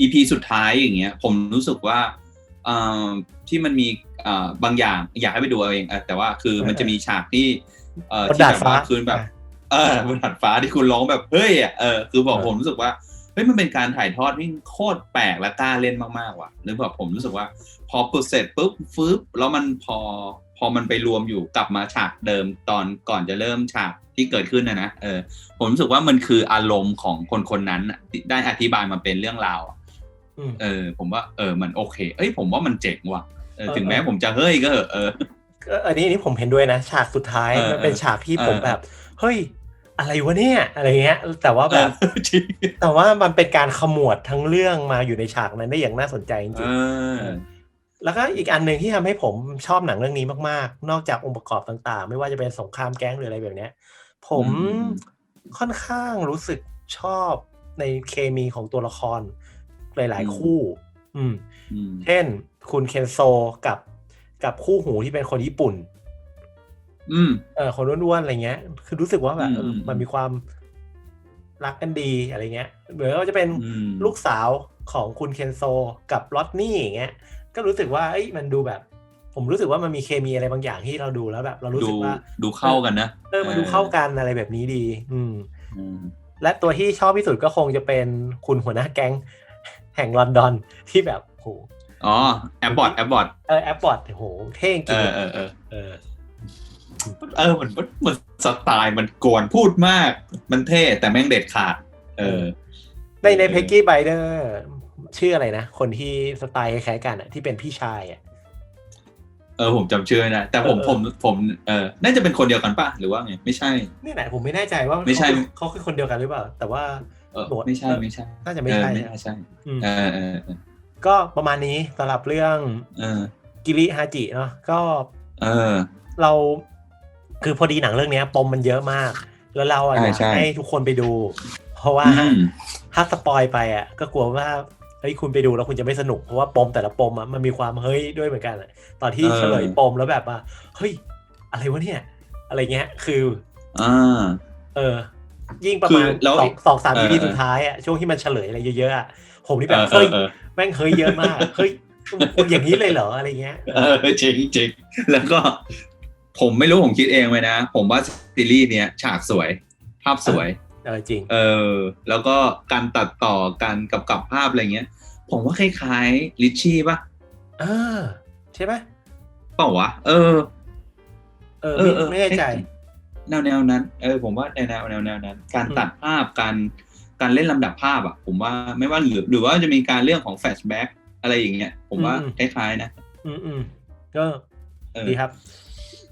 Speaker 2: EP สุดท้ายอย่างเงี้ย ผมรู้สึกว่าเอ่อ ที่มันมีเอ่อบางอย่างอยากให้ไปดูเอาเองเออแต่ว่าคือมันจะมีฉากที่เอ่อบ
Speaker 1: น
Speaker 2: ที่
Speaker 1: ดาด
Speaker 2: แบบว่า
Speaker 1: ฟ้า
Speaker 2: คือแบบ เออบนดาดฟ้าที่คุณร้องแบบเฮ้ยอะเออคือบอก
Speaker 1: เออ
Speaker 2: ผมรู้สึกว่าเฮ้ยมันเป็นการถ่ายทอดที่โคตรแปลกและกล้าเล่นมากๆว่ะหรือแบบผมรู้สึกว่า พอปุดเสร็จปุ๊บฟึบแล้วมันพอพอมันไปรวมอยู่กลับมาฉากเดิมตอนก่อนจะเริ่มฉากที่เกิดขึ้นนะนะเออผมรู้สึกว่ามันคืออารมณ์ของคนคนนั้นน่ะที่ได้อธิบายมาเป็นเรื่องราวอะ
Speaker 1: อืม
Speaker 2: เออ ผมว่าเออมันโอเค เอ้ยผมว่ามันเจ๋งว่ะเออ
Speaker 1: เออ
Speaker 2: ถึงแม้
Speaker 1: เออ
Speaker 2: ผมจะเฮ้ยก็เหอะเออ
Speaker 1: ก็อันนี้อันนี้ผมเห็นด้วยนะ ฉากสุดท้าย
Speaker 2: เออ
Speaker 1: มันเป็น
Speaker 2: เออ
Speaker 1: ฉากที่
Speaker 2: เออ
Speaker 1: ผมแบบ เฮ้ย อะไรวะเนี่ยอะไรเงี้ย แต่ว่าแบบ
Speaker 2: เออจริง
Speaker 1: แต่ว่ามันเป็นการขมวดทั้งเรื่องมาอยู่ในฉากนั้นได้อย่างน่าสนใจจ
Speaker 2: เอ
Speaker 1: ริง
Speaker 2: อ
Speaker 1: ๆแล้วก็อีกอันหนึ่งที่ทำให้ผมชอบหนังเรื่องนี้มากๆ นอกจากองค์ประกอบต่างๆ ไม่ว่าจะเป็นสงครามแก๊งหรืออะไรแบบเนี้ย ผม
Speaker 2: อืม
Speaker 1: ค่อนข้างรู้สึกชอบในเคมีของตัวละคร หลาย
Speaker 2: อืม
Speaker 1: ๆคู่อืม
Speaker 2: อืม
Speaker 1: เช่น คุณเคนโซกับกับคู่หูที่เป็นคนญี่ปุ่น
Speaker 2: อืม
Speaker 1: เออคนอ้วนๆอะไรเงี้ย คือรู้สึกว่าแบบ
Speaker 2: อืม
Speaker 1: เออ
Speaker 2: อืม
Speaker 1: มันมีความรักกันดีอะไรเงี้ยหรือว่าจะเป็น
Speaker 2: อืม
Speaker 1: ลูกสาวของคุณเคนโซกับลอตนี่อย่างเงี้ย ก็รู้สึกว่าเอ้ยมันดูแบบ ผมรู้สึกว่ามันมีเคมีอะไรบางอย่างที่เราดูแล้วแบบ เรารู้
Speaker 2: ดู
Speaker 1: สึกว่า
Speaker 2: ดูเข้ากันนะ
Speaker 1: เออมันดูเข้ากันอะไรแบบนี้ดี อืม
Speaker 2: อืม
Speaker 1: และตัวที่ชอบที่สุดก็คงจะเป็นคุณหัวหน้าแก๊ง แห่งลอนดอนที่แบบโห
Speaker 2: อ๋อแอปบอทแอปบอท
Speaker 1: เออแอปบอทโหเท่จ
Speaker 2: เอ
Speaker 1: ริง
Speaker 2: อเออเออ
Speaker 1: เออ
Speaker 2: เออมันมันมันสไตล์มันกวนพูดมาก มันเท่แต่แม่งเด็ดขาด เออ
Speaker 1: ในในเพกกี้ไบเดอร์ชื่ออะไรนะ คนที่สไตล์คล้ายๆกันอะที่เป็นพี่ชายอะ
Speaker 2: เออผมจำชื่อไม่ได้แต่ผม
Speaker 1: เออ
Speaker 2: ผมผมเออน่าจะเป็นคนเดียวกันป่ะหรือว่าไงไม่ใช่
Speaker 1: นี่แหละผมไม่แน่ใจว่า
Speaker 2: ไม่ใช่
Speaker 1: เขาเขาคือคนเดียวกันหรือเปล่า แต่ว่า
Speaker 2: เออ
Speaker 1: โหวต
Speaker 2: ไม่ใช่
Speaker 1: เออ
Speaker 2: ไม่ใช่
Speaker 1: น่าจะไม่ใช่
Speaker 2: เออไม่
Speaker 1: นะ
Speaker 2: น่าใช่
Speaker 1: อืม
Speaker 2: เออเออเออ
Speaker 1: ก็ประมาณนี้สำหรับเรื่อง
Speaker 2: เออ
Speaker 1: กิริฮาจิเนาะก็
Speaker 2: เออ
Speaker 1: เราคือพอดีหนังเรื่องเนี้ยปมมันเยอะมาก แล้วเราอะ
Speaker 2: ใช่
Speaker 1: อยาก
Speaker 2: ใช่
Speaker 1: ให้ทุกคนไปดู เพราะว่า
Speaker 2: อืม
Speaker 1: ถ้าสปอยไปอะ ก็กลัวว่าเฮ้ยคุณไปดูแล้วคุณจะไม่สนุกเพราะว่าปมแต่ละปมอะมันมีความเฮ้ยด้วยเหมือนกันอะตอนที่
Speaker 2: เออ
Speaker 1: เฉลยปมแล้วแบบว่าเฮ้ยอะไรวะเนี่ย อะไรเงี้ยคือ
Speaker 2: อ่า
Speaker 1: เออ ยิ่งประมาณ
Speaker 2: คือแล้ว
Speaker 1: สองสองสาม
Speaker 2: เออ
Speaker 1: ปี
Speaker 2: เออ
Speaker 1: สุดท้ายอะช่วงที่มันเฉลยอะไรเยอะๆอะผมนี่
Speaker 2: เอ
Speaker 1: แบบ
Speaker 2: อเอ
Speaker 1: เฮ้ย
Speaker 2: อเออ
Speaker 1: แม่งเฮ้ยเยอะมาก เฮ้ยคุณอย่างนี้เลยเหรออะไรเงี้ย
Speaker 2: เออจริงจริงแล้วก็ผมไม่รู้ผมคิดเองไหมนะ ผมว่าซีรีส์เนี้ยฉากสวย ภาพสวย
Speaker 1: เออจริง
Speaker 2: เออ แล้วก็การตัดต่อการกับกับภาพอะไรเงี้ย ผมว่าคล้ายๆลิชชี่ป่ะ
Speaker 1: เออ ใช่ไหม
Speaker 2: เปล่าวะ เออ
Speaker 1: เออไม่ไม่แน่ใจ
Speaker 2: แนวแนวนั้นเออผมว่าแนวแนวแนวแนวนั้น การตัดภาพการการเล่นลำดับภาพอะผมว่าไม่ว่าหรือหรือว่าจะมีการเรื่องของแฟลชแบ็กอะไรอย่างเงี้ยผมว่า
Speaker 1: อืม
Speaker 2: คล้ายๆนะ
Speaker 1: อืมอืมก็
Speaker 2: เออ
Speaker 1: ดีครับ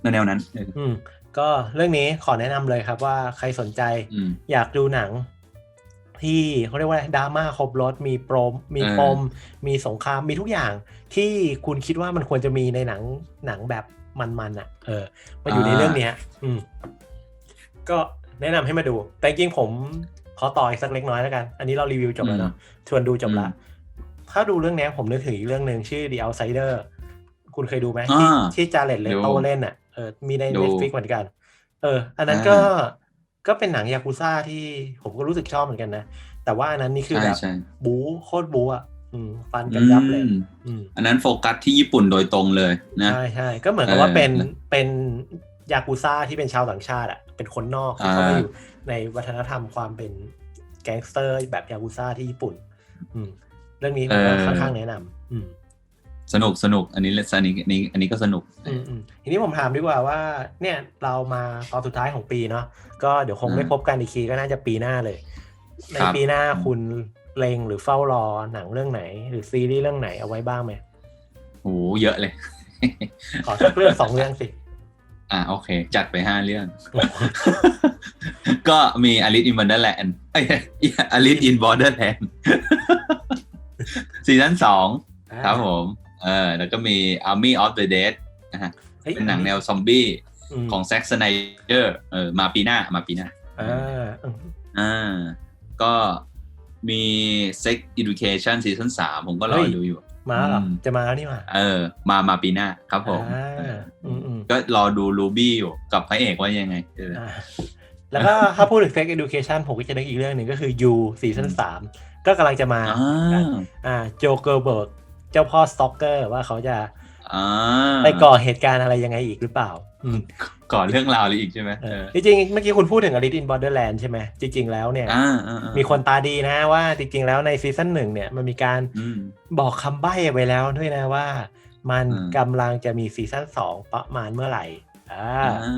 Speaker 2: แนวแนวนั้นเออ
Speaker 1: อืมก็เรื่องนี้ขอแนะนำเลยครับว่าใครสนใจ
Speaker 2: อืม
Speaker 1: อยากดูหนัง ที่เขาเรียกว่าดราม่าครบรถมีปมมี
Speaker 2: เออ
Speaker 1: ปมมีสงครามมีทุกอย่าง ที่คุณคิดว่ามันควรจะมีในหนังหนังแบบมันๆอะ เออมาอยู่ในเรื่องเนี้ย อืม ก็แนะนำให้มาดู แต่จริงๆผมขอต่ออีกสักเล็กน้อยแล้วกัน อันนี้เรารีวิวจบแล้วเนาะชวนดูจบละ ถ้าดูเรื่องเนี้ยผมนึกถึงอีกเรื่องหนึ่งชื่อ The Outsider คุณเคยดูไหมที่
Speaker 2: อ่า
Speaker 1: ที่จาเลตเลโต
Speaker 2: ดู
Speaker 1: เล่นอะเออมีใน
Speaker 2: ดู
Speaker 1: Netflix เหมือนกัน เออ อันนั้นก็ก็เป็นหนังยากุซ่าที่ผมก็รู้สึกชอบเหมือนกันนะ แต่ว่าอันนั้นนี่คือ
Speaker 2: ใช่
Speaker 1: แบบ
Speaker 2: ใช่
Speaker 1: บู๊โคตรบู๊อะอืมฟันกันยับเลย
Speaker 2: อืม
Speaker 1: อืม
Speaker 2: อันนั้นโฟกัสที่ญี่ปุ่นโดยตรงเลยนะ
Speaker 1: ใช่ใช่ก็เหมือนกับว่า
Speaker 2: เออ
Speaker 1: เป็น
Speaker 2: นะ
Speaker 1: เป็นยากุซ่าที่เป็นชาวต่างชาติอะ เป็นคนนอกที่
Speaker 2: อ่า
Speaker 1: เข้ามาอยู่ในวัฒนธรรมความเป็นแก๊งสเตอร์แบบยากุซ่าที่ญี่ปุ่น อืม เรื่องนี้ผมก็ค่อนข้างแนะนำอืม
Speaker 2: สนุกสนุก อันนี้อันนี้อันนี้อันนี้ก็สนุก
Speaker 1: อืมอืมทีนี้ผมถามดีกว่าว่า เนี่ยเรามาตอนสุดท้ายของปีเนาะก็เดี๋ยวคง
Speaker 2: อืม
Speaker 1: ได้พบกันอีกทีก็น่าจะปีหน้าเลย ใน
Speaker 2: ครับ
Speaker 1: ปีหน้าคุณเลงหรือเฝ้ารอหนังเรื่องไหน หรือซีรีส์เรื่องไหนเอาไว้บ้างไหม
Speaker 2: โอ้โหเยอะเลย
Speaker 1: ขอสักเรื่องสองเรื่องสิ
Speaker 2: อ่าโอเค จัดไปห้าเรื่อง ก็มี Alice in Wonderland เอ้ย Alice in Borderland ซีซั่นสองครับผม เออแล้วก็มี Army of the Dead นะฮะ
Speaker 1: ฮ้ย
Speaker 2: เป็นหนังแนวซอมบี้
Speaker 1: ม
Speaker 2: ของแซ็กสไนเดอร์เออมาปีหน้ามาปีหน้า
Speaker 1: อ่าอืม
Speaker 2: อ่าก็มี Sex Education ซีซั่นสามผมก็รอดูอยู่
Speaker 1: มาเหรอ
Speaker 2: อืม
Speaker 1: จะมาแล้วนี่มา
Speaker 2: เออ มามาปีหน้าครับผม
Speaker 1: อ่า
Speaker 2: เอออ
Speaker 1: มอืม
Speaker 2: ก็รอดูรูบี้อยู่กับพระเอกว่ายังไงเออ
Speaker 1: อ่าแล้วก็ถ้าพูดถึง Sex Education ผมก็จะนึกอีกเรื่องหนึ่งก็คือ You ซีซั่นสามก็กำลังจะมา
Speaker 2: อ่า
Speaker 1: อ่าโจเกอร์เบิร์กเจ้าพ่อสต็อกเกอร์ว่าเขาจะ
Speaker 2: อ่า
Speaker 1: ไปก่อเหตุการณ์อะไรยังไงอีกหรือเปล่าอืม
Speaker 2: ก่อนเรื่องราวเลยอีกใช่ไหม
Speaker 1: เอ
Speaker 2: เอ
Speaker 1: อ
Speaker 2: อ
Speaker 1: จริงๆเมื่อกี้คุณพูดถึง Alice in Borderland ใช่ไหมจริง ๆ แล้วเนี่ย
Speaker 2: อ่าอ่าอ่า
Speaker 1: มีคนตาดีนะว่าจริง ๆ แล้วในซีซั่นหนึ่งเนี่ยมันมีการ
Speaker 2: อืม
Speaker 1: บอกคำใบ้ไว้แล้วด้วยนะว่า มัน
Speaker 2: อืม
Speaker 1: กำลังจะมีซีซั่นสองประมาณเมื่อไหร่อ่า
Speaker 2: อ่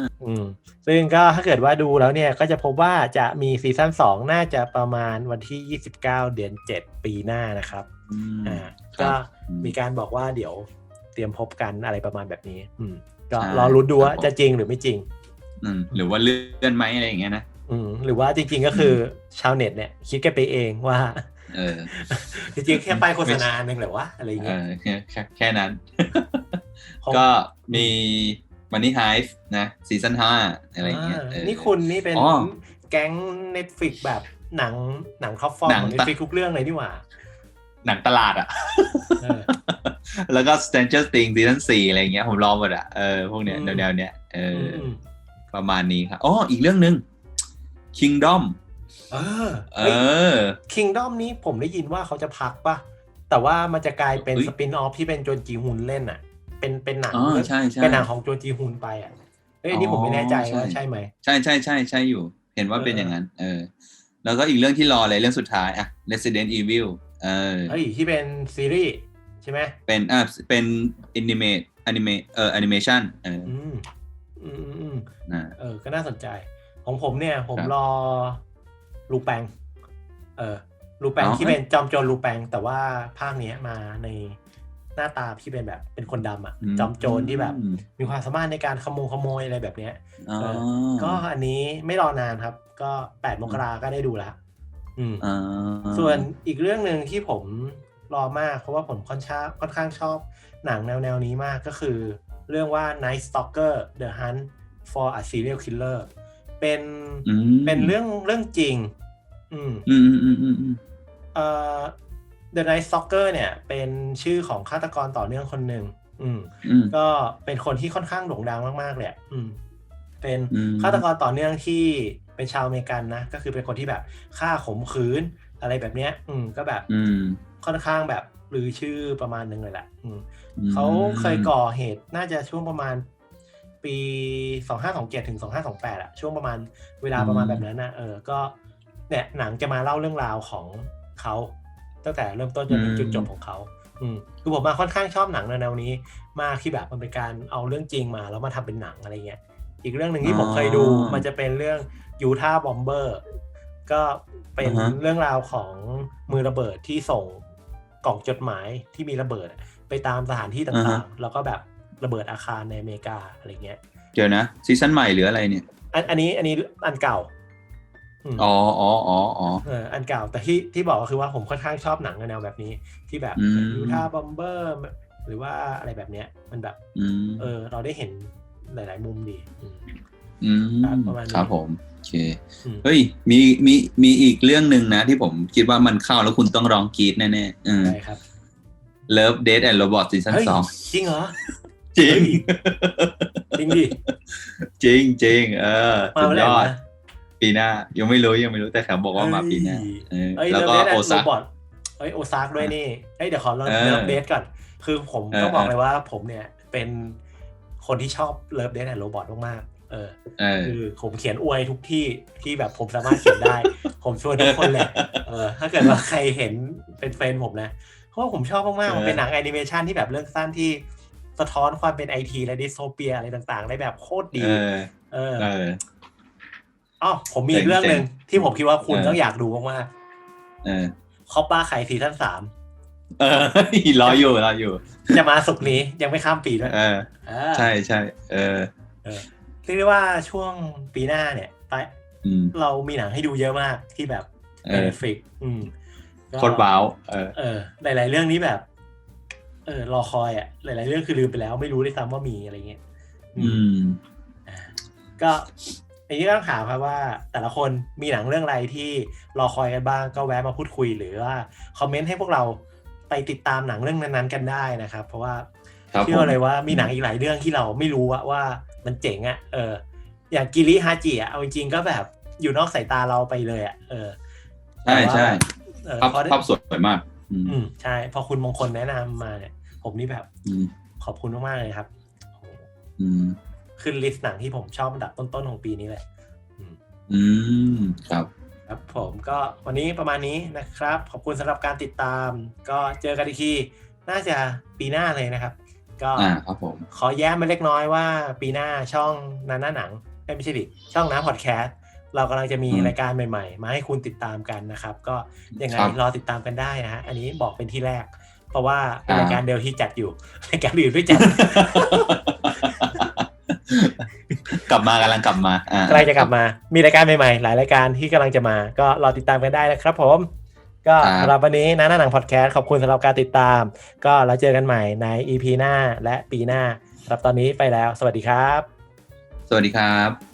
Speaker 2: า
Speaker 1: อืมซึ่งก็ถ้าเกิดว่าดูแล้วเนี่ยก็จะพบว่าจะมีซีซั่นสองน่าจะประมาณวันที่ 29 เดือน 7 ปีหน้านะครับ
Speaker 2: อืม
Speaker 1: อ่า
Speaker 2: ครั
Speaker 1: ก็
Speaker 2: บอืม
Speaker 1: มีการบอกว่าเดี๋ยวเตรียมพบกันอะไรประมาณแบบนี้ อืม ก็
Speaker 2: ใช่
Speaker 1: รอรุ้นดูว่า
Speaker 2: ครับผม
Speaker 1: จะจริงหรือไม่จริง
Speaker 2: อืมหรือว่าเลื่อนไหมอะไรอย่างเงี้ยนะ
Speaker 1: อืมหรือว่าจริง ๆก็คือชาวเน็ตเนี่ย คิดกันไปเองว่า
Speaker 2: เออ
Speaker 1: จริงๆแค่ป้ายโฆษณาหนึ่งเหรอวะอะไร
Speaker 2: เอ
Speaker 1: เงี้ย
Speaker 2: อแค่แค่แค่นั้น
Speaker 1: ของ
Speaker 2: ก็มีมันนี่ไฮฟ์นะซีซั่นห้าอะไรอย่างเงี้ย
Speaker 1: อ่า
Speaker 2: เออ
Speaker 1: นี่คุณนี่เป็น
Speaker 2: อ๋อ
Speaker 1: แก๊งเน็ตฟิกแบบหนังหนังท็อปฟอร์ม
Speaker 2: หนัง
Speaker 1: ของเน็ตฟิกทุกเรื่องเลยนี่หว่า
Speaker 2: หนังตลาดอะ
Speaker 1: เออ
Speaker 2: แล้วก็ Stranger Things ซีซั่นสี่อะไรเงี้ยผมรอหมดอะเออพวกเนี้ย
Speaker 1: อืม
Speaker 2: แนวๆเนี้ยเอออ
Speaker 1: อืม
Speaker 2: ประมาณนี้ครับอ๋ออีกเรื่องหนึ่ง Kingdom
Speaker 1: เออ
Speaker 2: เอ
Speaker 1: เฮ้ย
Speaker 2: อ
Speaker 1: คิงดอมนี้ผมได้ยินว่าเขาจะพักปะแต่ว่ามันจะกลายเป็น
Speaker 2: เฮ้ย
Speaker 1: สปินออฟที่เป็นโจนจีฮุนเล่นอะเเป็นเป็นหนัง
Speaker 2: อ๋อใช่ใช่
Speaker 1: เป็นหนังของโจจีฮุนไปอะเอ้ยอันนี้ผมไม่แน่ใจ
Speaker 2: อ๋อใช่
Speaker 1: ว่าใช่ไหม
Speaker 2: ใช่ใช่ใช่ใช่อยู่ เห็นว่าเป็น
Speaker 1: เออ
Speaker 2: อ
Speaker 1: อ
Speaker 2: ย่างนั้น เออ แล้วก็อีกเรื่องที่รอเลยเรื่องสุดท้ายอะ Resident Evil เออ
Speaker 1: เฮ้ยที่เป็นซีรีส์ ใช่ไหม
Speaker 2: เป็นอ่าเป็นอนิเมตอนิเมเอ่อแอนิเมชันเออ
Speaker 1: อืมอืมอืมอืม
Speaker 2: นะ
Speaker 1: เออ ก็น่าสนใจ ของผมเนี่ย ผม
Speaker 2: ครับ
Speaker 1: รอลูแปงเออลูแปง
Speaker 2: อ๋อ
Speaker 1: ที่เป็นจอมโจรลูแปงแต่ว่าภาคเนี้ยมาในหน้าตาที่เป็นแบบเป็นคนดำอะ
Speaker 2: ม
Speaker 1: จอมโจรที่แบบ มีความสามารถในการขโมยขโมยอะไรแบบเนี้ย
Speaker 2: อ๋อ
Speaker 1: เออก็อันนี้ไม่รอนานครับ ก็แปดมกราก็ได้ดูแล้วอืม
Speaker 2: อ่า
Speaker 1: ส่วนอีกเรื่องหนึ่งที่ผม รอมาก เพราะว่าผมค่อนข้างค่อนข้างชอบหนังแนวแนวนี้มากก็คือ เรื่องว่า Night Stalker The Hunt for a Serial Killer เป็น
Speaker 2: อืม
Speaker 1: เป็นเรื่องเรื่องจริงอืม
Speaker 2: อืมอืมอืมอืมอืม
Speaker 1: เอ่อ The Night Stalker เนี่ย เป็นชื่อของฆาตกรต่อเนื่องคนหนึ่งอืม
Speaker 2: อืม
Speaker 1: ก็เป็นคนที่ค่อนข้างโด่งดังมากๆเลยอะอืม เป็น
Speaker 2: อืม
Speaker 1: ฆาตกรต่อเนื่องที่เป็นชาวอเมริกันนะ ก็คือเป็นคนที่แบบฆ่าข่มขืนอะไรแบบเนี้ย อืม ก็แบบ
Speaker 2: อืม
Speaker 1: ค่อนข้างแบบลือชื่อประมาณหนึ่งเลยแหละอืม
Speaker 2: อืม
Speaker 1: เขาเคยก่อเหตุน่าจะช่วงประมาณ ปีสองห้าสองเจ็ดถึงสองห้าสองแปดอะช่วงประมาณเวลาประมาณแบบนั้นนะเออก็เนี่ยหนังจะมาเล่าเรื่องราวของเขาตั้งแต่เริ่มต้นจนถึงจุดจบของเขาอืมคือผมมาค่อนข้างชอบหนังแนวๆนี้ มากที่แบบมันเป็นการเอาเรื่องจริงมาแล้วมาทำเป็นหนังอะไรเงี้ยอีกเรื่องหนึ่งที่ผมเคยดู มันจะเป็นเรื่องยูทาบอมเบอร์ก็เป็น
Speaker 2: อ่าฮะ
Speaker 1: เรื่องราวของมือระเบิดที่ส่ง กล่องจดหมายที่มีระเบิดอะไปตามสถานที่ต่างๆ แล้วก็แบบระเบิดอาคารในอเมริกาอะไรเงี้ย
Speaker 2: เดี๋ยวนะซีซั่นใหม่หรืออะไรเนี่ย
Speaker 1: อันอันนี้อันนี้อันเก่าอืม
Speaker 2: อ๋ออ๋ออ๋ออ๋อ
Speaker 1: เอออันเก่าแต่ที่ที่บอกก็คือว่าผมค่อนข้างชอบหนังแนวแบบนี้ ที่แบบ
Speaker 2: อืม
Speaker 1: ยูทาบอมเบอร์หรือว่าอะไรแบบเนี้ย มันแบบ
Speaker 2: อืม
Speaker 1: เออ เราได้เห็นหลาย ๆ มุมดี อืม
Speaker 2: อืม
Speaker 1: ครับประมาณนี้
Speaker 2: ครับผมโอเค
Speaker 1: อืม
Speaker 2: เฮ้ยมีมีมีอีกเรื่องหนึ่งนะ ที่ผมคิดว่ามันเข้าแล้วคุณต้องร้องกรีดแน่ๆเออ
Speaker 1: ใช่ครับ
Speaker 2: Love Death and Robot ซีซั่น
Speaker 1: เฮ้ย
Speaker 2: สอง
Speaker 1: จริงเหรอ
Speaker 2: จริง
Speaker 1: จริงดิ
Speaker 2: จริงจริงเออ
Speaker 1: มา
Speaker 2: สุด
Speaker 1: เมื่อไห
Speaker 2: ย
Speaker 1: ร่
Speaker 2: อด
Speaker 1: วะ
Speaker 2: ปีหน้า ยังไม่รู้ยังไม่รู้แต่เขาบอกว่ามาปีหน้าเออ
Speaker 1: เอ้ย
Speaker 2: แล้ว
Speaker 1: เลิฟ
Speaker 2: ก็
Speaker 1: เดท
Speaker 2: โอ
Speaker 1: โร
Speaker 2: ซา
Speaker 1: บอทเอ้ยโอซากด้วยนี่เอ้ยเดี๋ยวขอเลิฟ
Speaker 2: เออ
Speaker 1: เลิฟเดทก่อน คือผม
Speaker 2: เออ
Speaker 1: ต้องบอก
Speaker 2: เออ
Speaker 1: เลยว่าผมเนี่ยเป็นคนที่ชอบเลิฟเดทแอนด์โรบอทมากๆ เออ
Speaker 2: เออ
Speaker 1: คือผมเขียนอวยทุกที่ที่แบบผมสามารถเขียนได้ ผมชวนทุกคนเลยเออถ้าเกิดว่าใครเห็นเป็นเฟรนด์ผมนะเพราะว่าผมชอบมากๆมันเป็นหนังแอนิเมชันที่แบบเรื่องสั้นที่สะท้อนความเป็นไอทีและดิสโทเปียอะไรต่างๆ ได้แบบโคตรดี
Speaker 2: เออ
Speaker 1: เออ
Speaker 2: เออ
Speaker 1: อ๋อผมมีอีกเรื่องหนึ่งที่ผมคิดว่าคุณ
Speaker 2: เออ
Speaker 1: ต้องอยากดูมาก
Speaker 2: เออ
Speaker 1: ๆคอปป้าไข่ซีซั่นสาม
Speaker 2: เออรออยู่รออยู่
Speaker 1: จะมาสุกร์นี้ยังไม่ข้ามปีด้วย
Speaker 2: เออ
Speaker 1: เออ
Speaker 2: ใช่ใช่เออ
Speaker 1: เออเรียกได้ว่าช่วงปีหน้าเนี่ยไป
Speaker 2: อืม
Speaker 1: เรามีหนังให้ดูเยอะมากที่แบบ
Speaker 2: เอ
Speaker 1: เป็น
Speaker 2: อ
Speaker 1: ฟิกอืมก็
Speaker 2: โคตรว้าวเออ
Speaker 1: เออ หลาย ๆ เรื่องนี้แบบ เออรอคอยอะ หลาย ๆ เรื่องคือลืมไปแล้วไม่รู้ด้วยซ้ำว่ามีอะไรเงี้ย
Speaker 2: อืม
Speaker 1: อ่าก็อันนี้ก็ต้องถามครับว่า แต่ละคนมีหนังเรื่องอะไรที่รอคอยกันบ้างก็แวะมาพูดคุยหรือว่าคอมเมนต์ให้พวกเราไปติดตามหนังเรื่องนั้น ๆ กันได้นะครับ เพราะว่า
Speaker 2: ครับ
Speaker 1: เชื่อ
Speaker 2: ผม
Speaker 1: เลยว่ามีหนังอีกหลายเรื่องที่เราไม่รู้อะว่า มันเจ๋งอะเออ อย่างกิริฮาจิอะเอาจริงๆก็แบบอยู่นอกสายตาเราไปเลยอะเออ
Speaker 2: ใช่ใช่
Speaker 1: เออ
Speaker 2: ภาพ
Speaker 1: พอได้
Speaker 2: ภาพสวยมากอืม
Speaker 1: อืมใช่ พอคุณมงคลแนะนำมาเนี่ย ผมนี่แบบ
Speaker 2: อืม
Speaker 1: ขอบคุณมากๆเลยครับโอ้โห
Speaker 2: อืม
Speaker 1: ขึ้นลิสต์หนังที่ผมชอบอันดับต้นๆของปีนี้เลยอืม
Speaker 2: อืมครับ
Speaker 1: ครับผมก็วันนี้ประมาณนี้นะครับ ขอบคุณสำหรับการติดตาม ก็เจอกันอีกทีน่าจะปีหน้าเลยนะครับ ก็
Speaker 2: อ่าครับผม
Speaker 1: ขอแย้มมาเล็กน้อยว่าปีหน้าช่องนาหน้าหนังเอ้ยไม่ใช่ดิช่องน้ำพอดแคสต์เรากำลังจะมี
Speaker 2: อืม
Speaker 1: รายการใหม่ๆ มาให้คุณติดตามกันนะครับ ก็ยังไง
Speaker 2: ครับ
Speaker 1: รอติดตามกันได้นะฮะอันนี้บอกเป็นที่แรก เพราะว่าเป็น
Speaker 2: อ่าร
Speaker 1: รายการเดียวที่จัดอยู่รายการอื่นไม่จัด
Speaker 2: กลับมากำลังกลับมาอ่ากำ
Speaker 1: ลังจะกลับมา มีรายการใหม่ๆ หลายรายการที่กำลังจะมา ก็รอติดตามกันได้นะครับผม ก็สำหรับวันนี้นะหน้าหนังพอดแคสต์ขอบคุณสำหรับการติดตาม ก็เราเจอกันใหม่ใน EP หน้าและปีหน้าสำหรับตอนนี้ไปแล้ว สวัสดีครับ
Speaker 2: สวัสดีครับ